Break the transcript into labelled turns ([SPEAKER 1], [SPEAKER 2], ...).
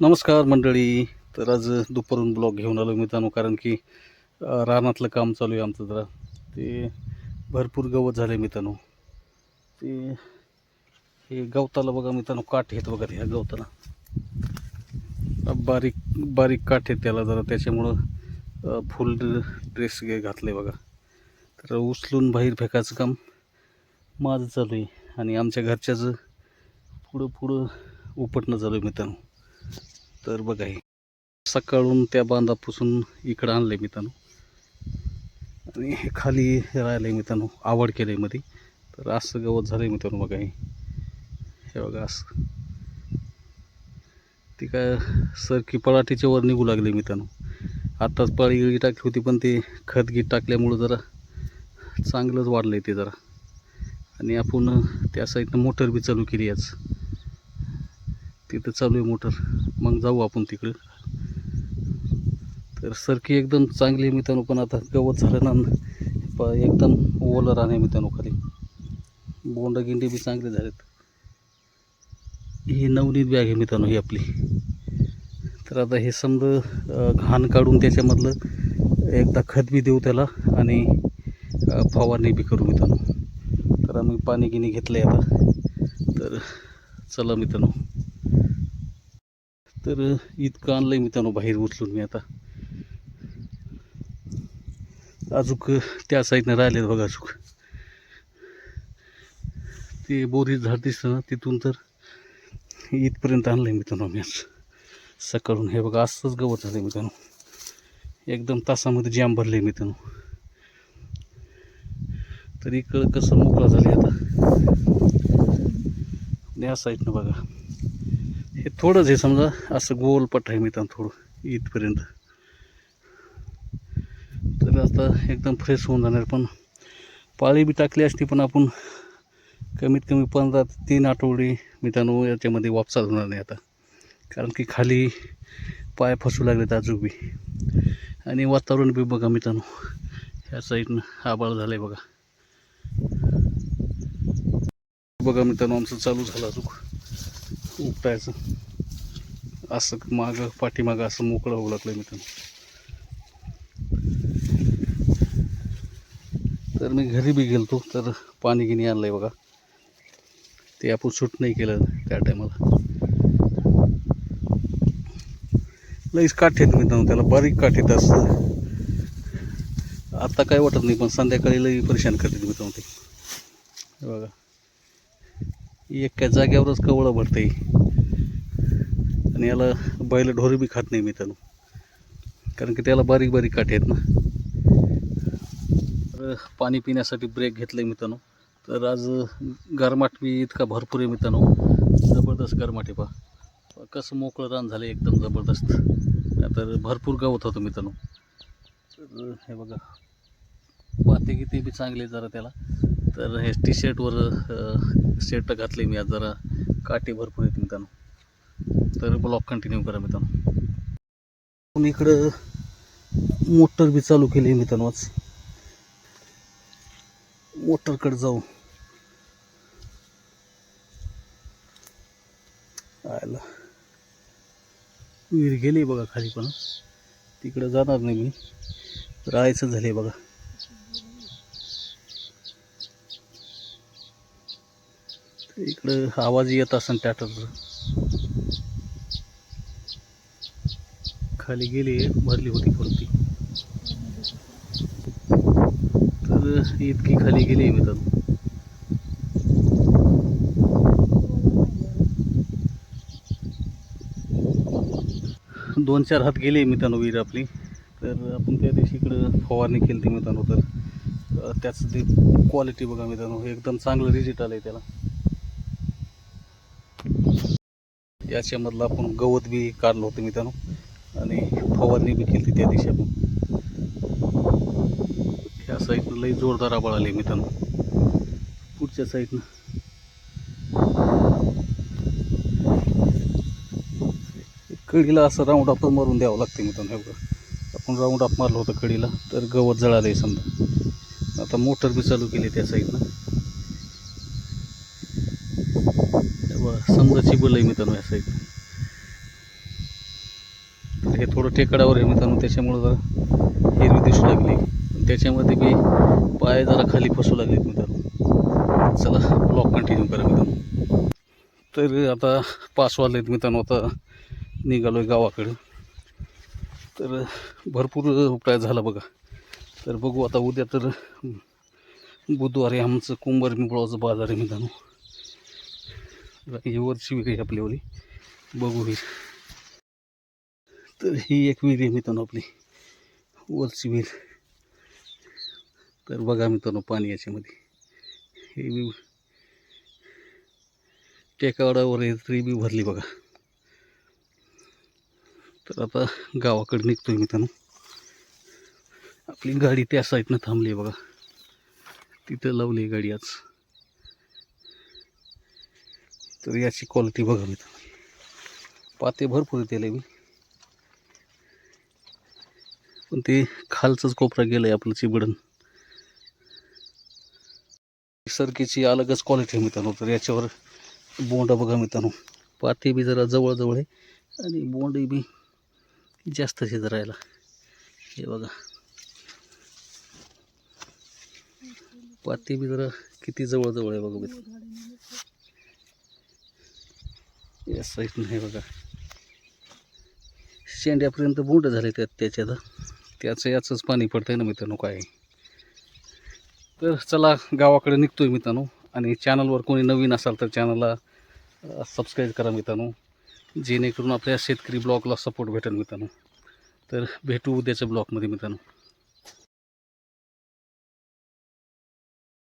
[SPEAKER 1] नमस्कार मंडळी. तर आज दुपारून ब्लॉग घेऊन आलो मित्रांनो कारण की रानातलं काम चालू आहे आमचं जरा. ते भरपूर गवत झालं मित्रांनो. ते हे गवताला बघा मित्रांनो काठ येत बघा ह्या गवताला. बारीक बारीक काठ येत त्याला जरा. त्याच्यामुळं फुल ड्रेस घातलं आहे बघा. तर उचलून बाहेर फेकायचं काम माझं चालू आहे. आणि आमच्या घरच्याचं पुढं पुढं उपटणं चालू आहे मित्रांनो. तर बघा हे. सकाळून त्या बांधापासून इकडं आणलं आहे मित्रांनो. आणि हे खाली राहिलं आहे मित्रांनो आवड केलं आहे मध्ये. तर असं गवत झालं आहे मित्रांनो बघा हे. हे बघा असं. ती काय सरकी पळाटीच्या वर निघू लागले मित्रांनो. आत्ताच पळी गिळी टाकली होती पण ते खत गीत टाकल्यामुळं जरा चांगलंच वाढलं आहे ते जरा. आणि आपण त्या साईडनं मोटर बी चालू केली आज. तिथं चालू आहे मोटर. मग जाऊ आपण तिकडं. तर सरकी एकदम चांगली आहे मित्रांनो पण आता गवत झालं ना प- एकदम ओलं राहणे मित्रांनो खाली. बोंड गिंडी बी चांगले झालेत. ही नवनीत बॅग आहे मित्रांनो ही आपली. तर आता हे समजा घाण काढून त्याच्यामधलं एकदा खत बी देऊ त्याला आणि फवारणी बी करू मित्रांनो. तर आम्ही पाणी गिणी घेतलं आहे आता. तर चला मित्रांनो. तर इतकं आणलं आहे मित्रांनो बाहेर उचलून मी आता. अजूक त्या साईडनं राहिलेत बघा अजूक. ते बोरी झाड दिसतं ना तिथून तर इथपर्यंत आणलं आहे मित्रांनो मी आज सकाळून हे बघा असंच गवत झालं आहे मित्रांनो एकदम तासामध्ये जॅम भरले मित्रांनो तर इकडं कसं मोकळा झाले आता. या साईडनं बघा. हे थोडंच हे समजा असं गोल पट आहे मित्रांनो थोडं इथपर्यंत. तर आता एकदम फ्रेश होऊन जाणार पण पाळी बी टाकली असती पण आपण कमीत कमी पंधरा तीन आठवडे मित्रांनो याच्यामध्ये वापसात होणार नाही आता. कारण की खाली पाय फसू लागलेत अजून बी. आणि वातावरण बी बघा मित्रांनो ह्या साईडनं आबाळ झालं आहे बघा. बघा मित्रांनो आमचं चालू झालं अजून. उपटायचं असं मागं पाठीमागं असं मोकळं होऊ लागलं मित्रांनो तर. मी घरी बी गेलतो तर पाणी गिनी आहे बघा. ते आपण सूट नाही केलं त्या टायमाला. लईच काठ येत मित्रांनो त्याला बारीक काठ येत असतं आत्ता काय वाटत नाही पण संध्याकाळी लई परेशान करते मित्रांनो ते. बघा. एका जाग्यावरच कवळं भरते आणि याला बैल ढोरी बी खात नाही मित्रांनो कारण की त्याला बारीक बारीक काठे आहेत ना. तर पाणी पिण्यासाठी ब्रेक घेतलं आहे मित्रांनो तर आज गरमाट बी इतका भरपूर आहे मित्रांनो जबरदस्त गरमाट आहे पहा. कसं मोकळं रान झालं एकदम जबरदस्त. तर भरपूर गवत होतं मित्रांनो तर हे बघा. पाते किती बी चांगले जरा त्याला. तर हे टी शर्टवर शर्ट घातले मी आज जरा. काटे भरपूर आहेत मित्रांनो. तर ब्लॉक कंटिन्यू करा मित्रांनो. पण इकडं मोटर बी चालू केली आहे मित्रांनो आज. मोटरकडे जाऊ. आयला. विहीर गेली बघा खाली पण. तिकडं जाणार नाही मी. राहायचं झाले बघा. इकडं आवाज येत असेल ट्रॅक्टरचा खाली गेली भरली होती कोणती तर इतकी खाली गेली मित्रांनो दोन चार हात गेले मित्रांनो विहीर आपली. तर आपण त्या दिवशी इकडं फवारणी केली ती मित्रांनो तर. त्याचं ते क्वालिटी बघा मित्रांनो एकदम चांगलं रिझल्ट आलं आहे त्याला. याच्यामधलं आपण गवत बी काढलं होतं मित्रांनो. आणि फवारणी बी केली त्या दिवशी आपण. ह्या साईडनं लई जोरदार आबाळ आले मित्रांनो. पुढच्या साईडनं कडीला असं राऊंड अप मारून द्यावं लागते मित्रांनो हे बघा. आपण राऊंड अप मारलं होतं कडीला तर गवत जळालं आहे समजा. आता मोटर बी चालू केली त्या साईडनं हे बघा समजा चिबल आहे मित्रांनो या साईड हे थोडं टेकडावर आहे मित्रांनो त्याच्यामुळं जरा हिरवी दिसू लागली. त्याच्यामध्ये बी पाय जरा खाली फसू लागलेत मित्रांनो. चला ब्लॉक कंटिन्यू करा मित्रांनो. तर आता पाच वाजलेत मित्रांनो आता निघालो आहे गावाकडे. तर भरपूर उपाय झाला बघा. तर बघू आता उद्या तर बुधवारी आमचं कुंभार मिळवाचं बाजार आहे मित्रांनो. ही वरची विहीर आहे आपल्यावरी बघू विहीर तर ही एक विहीर आहे मित्रांनो आपली. वरची विहीर. तर बघा मित्रांनो पाणी याच्यामध्ये. हे बी टेकावडावर आहे तरी बी भरली बघा. तर आता गावाकडे निघतोय मित्रांनो. आपली गाडी त्या साईडनं थांबली आहे बघा. तिथं लावली आहे गाडी आज. तर याची क्वालिटी बघा मित्रांनो पाते भरपूर येते मी पण ते खालचंच कोपरा गेलं आहे आपलं चिबडण. सरकीची अलगच क्वालिटी आहे मित्रांनो तर याच्यावर बोंड बघा मित्रांनो. पाते बी जरा जवळजवळ आहे आणि बोंड बी जास्त शेत राहायला हे बघा. पाते बी जरा किती जवळजवळ आहे बघा मित्रांनो. असं इथून हे बघा. शेंड्यापर्यंत बोंड झाले त्यात त्याच्यात. त्याचं याचंच पाणी पडतं आहे ना मित्रांनो काय. तर चला गावाकडे निघतो आहे मित्रांनो. आणि चॅनलवर कोणी नवीन असाल तर चॅनलला सबस्क्राईब करा मित्रांनो. जेणेकरून आपल्या शेतकरी ब्लॉगला सपोर्ट भेटेल मित्रांनो. तर भेटू उद्याच्या ब्लॉगमध्ये मित्रांनो.